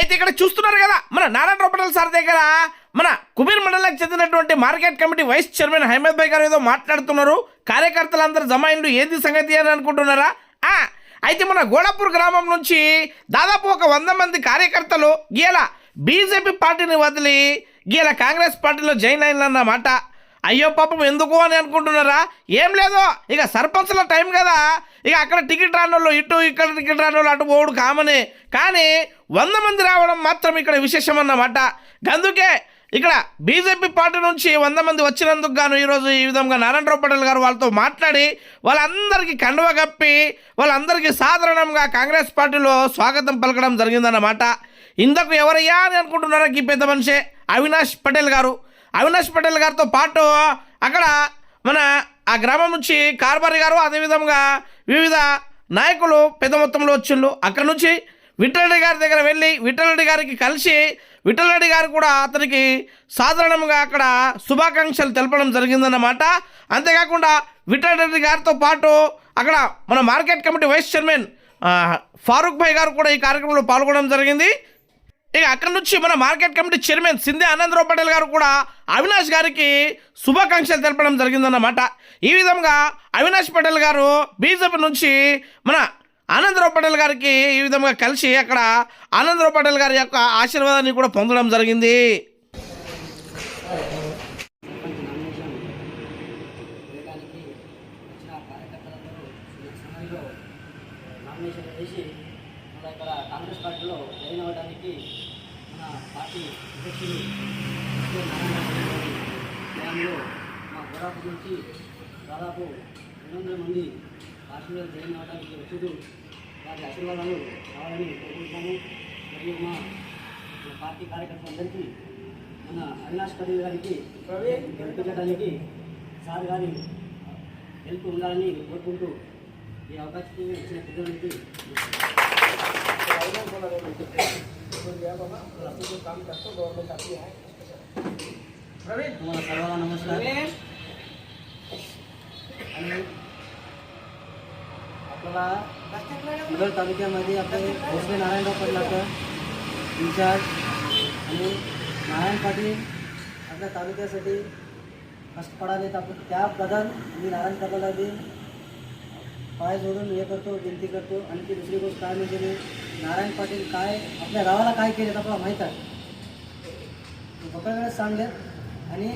అయితే ఇక్కడ చూస్తున్నారు కదా మన నారాయణ రూపటల్ సార్ దగ్గర మన కుబీర్ మండలానికి చెందినటువంటి market committee vice chairman Haimad Bhai గారు ఏదో మాట్లాడుతున్నారు. కార్యకర్తలందరూ జమ ఏది ఏంది సంగతి అని అనుకుంటున్నారా? అయితే మన గోడాపూర్ గ్రామం నుంచి దాదాపు ఒక వంద మంది కార్యకర్తలు గీల బీజేపీ పార్టీని వదిలి గీల కాంగ్రెస్ పార్టీలో జాయిన్ అయిందన్నమాట అయ్యో పాపం ఎందుకు అని అనుకుంటున్నారా? ఏం లేదు. ఇక సర్పంచ్ల టైం కదా. ఇక అక్కడ టికెట్ రానోళ్ళు ఇటు ఇక్కడ టికెట్ రానోళ్ళు అటు పోవడు కామనే. కానీ వంద మంది రావడం మాత్రం ఇక్కడ విశేషం అన్నమాట అందుకే ఇక్కడ బీజేపీ పార్టీ నుంచి వంద మంది వచ్చినందుకు గాను ఈరోజు ఈ విధంగా నారాయణరావు పటేల్ గారు వాళ్ళతో మాట్లాడి వాళ్ళందరికీ కండువ కప్పి వాళ్ళందరికీ సాధారణంగా కాంగ్రెస్ పార్టీలో స్వాగతం పలకడం జరిగిందన్నమాట. ఇందకు ఎవరయ్యా అని అనుకుంటున్నారా ఈ పెద్ద మనిషే? అవినాష్ పటేల్ గారు. అవినాష్ పటేల్ గారితో పాటు అక్కడ మన ఆ గ్రామం నుంచి కార్బారి గారు అదేవిధంగా వివిధ నాయకులు పెద్ద మొత్తంలో వచ్చిండు అక్కడ నుంచి విఠలరెడ్డి గారి దగ్గర వెళ్ళి విఠలరెడ్డి గారికి కలిసి విఠలరెడ్డి గారు కూడా అతనికి సాధారణంగా అక్కడ శుభాకాంక్షలు తెలపడం జరిగిందన్నమాట. అంతేకాకుండా విఠలరెడ్డి గారితో పాటు అక్కడ మన market committee vice chairman Farooq Bhai గారు కూడా ఈ కార్యక్రమంలో పాల్గొనడం జరిగింది. ఇక అక్కడ నుంచి మన market committee chairman Shinde Anandrao Patel గారు కూడా అవినాష్ గారికి శుభాకాంక్షలు తెలపడం జరిగిందన్నమాట. ఈ విధంగా అవినాష్ పటేల్ గారు బీజేపీ నుంచి మన ఆనందరావు పటేల్ గారికి ఈ విధంగా కలిసి అక్కడ ఆనందరావు పటేల్ గారి యొక్క ఆశీర్వాదాన్ని కూడా పొందడం జరిగింది. నామినేషన్ వేసి ఇక్కడ కాంగ్రెస్ పార్టీలో జాయిన్ అవ్వడానికి మన పార్టీ అధ్యక్షులు ఎస్కే నారాయణ రెడ్డి గారి హయాంలో మా గోడాపు నుంచి దాదాపు రెండు వందల మంది పార్టీలో జాయిన్ అవ్వడానికి వచ్చారు వారి ఆశీర్వాదాలు కావాలని కోరుకుంటున్నాము. మరియు మా మా పార్టీ కార్యకర్తలందరికీ మన అవినాష్ పటేల్ గారికి గెలిపించడానికి సార్ గారి హెల్ప్ ఉండాలని కోరుకుంటూ ఈ అవకాశం ఇచ్చిన పెద్దలకి तुम्हाला सर्वांना नमस्कार आणि आपल्याला नगर तालुक्यामध्ये आपले भोसले नारायणराव पडलाकर इन्चार्ज आणि नारायण पाटील आपल्या तालुक्यासाठी कष्ट पडालेत आपण त्या प्रधान मी नारायण पाटलाला बी पाय जोडून हे करतो विनंती करतो आणि ती दुसरी गोष्ट काय म्हणजे नारायण पाटील काय आपल्या गावाला काय केलेत आपल्याला माहीत आहे. फक्तकडे सांगलेत आणि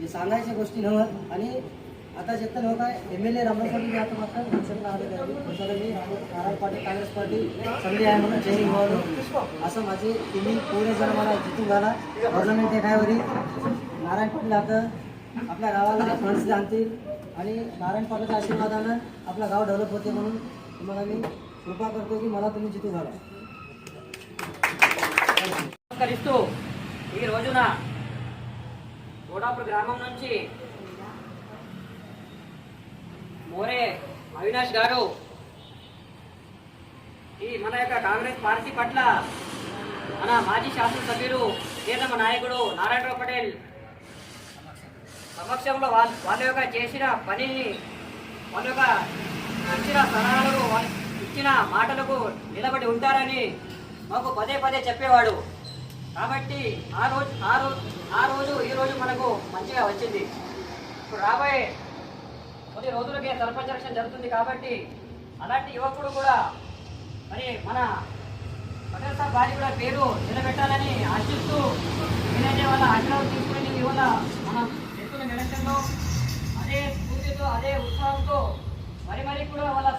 हे सांगायच्या गोष्टी नव्हत आणि आता जे तर आहे M L A Raman Patil आता मात्र आलेले आहे मी नारायण पाटील काँग्रेस पार्टी संधी आहे म्हणून जय व्हावं असं माझे तुम्ही पूर्ण जण मला जिथून घाला गव्हर्नमेंट देखावरी नारायण पाटील आता आपल्या गावाला फंड्स आणतील आणि नारायण पाटलाच्या आशीर्वादानं आपलं गाव डेव्हलप होते म्हणून तुम्हाला मी कृपा करतो की मला तुम्ही जिथून घाला నమస్కరిస్తూ ఈ రోజున కోడాపూర్ గ్రామం నుంచి మోరే అవినాష్ గారు ఈ మన యొక్క కాంగ్రెస్ పార్టీ పట్ల మన మాజీ శాసనసభ్యులు ప్రియతమ నాయకుడు నారాయణరావు పటేల్ సమక్షంలో వాళ్ళ వాళ్ళ యొక్క చేసిన పనిని వాళ్ళ యొక్క ఇచ్చిన సలహాలకు వాళ్ళ ఇచ్చిన మాటలకు నిలబడి ఉంటారని మాకు పదే పదే చెప్పేవాడు. కాబట్టి ఆ రోజు ఆ రోజు ఆ రోజు ఈ రోజు మనకు మంచిగా వచ్చింది. ఇప్పుడు రాబోయే కొద్ది రోజులకే సర్పంచ్ ఎలక్షన్ జరుగుతుంది కాబట్టి అలాంటి యువకుడు కూడా మరి మన పటేల్ సార్ భార్య కూడా పేరు నిలబెట్టాలని ఆశిస్తూ నేనైతే వాళ్ళ ఆశీర్వాదం తీసుకుని ఇవాళ మనం ఎత్తున్న ఎలక్షన్లో అదే స్ఫూర్తితో అదే ఉత్సాహంతో మరి మరి కూడా వాళ్ళ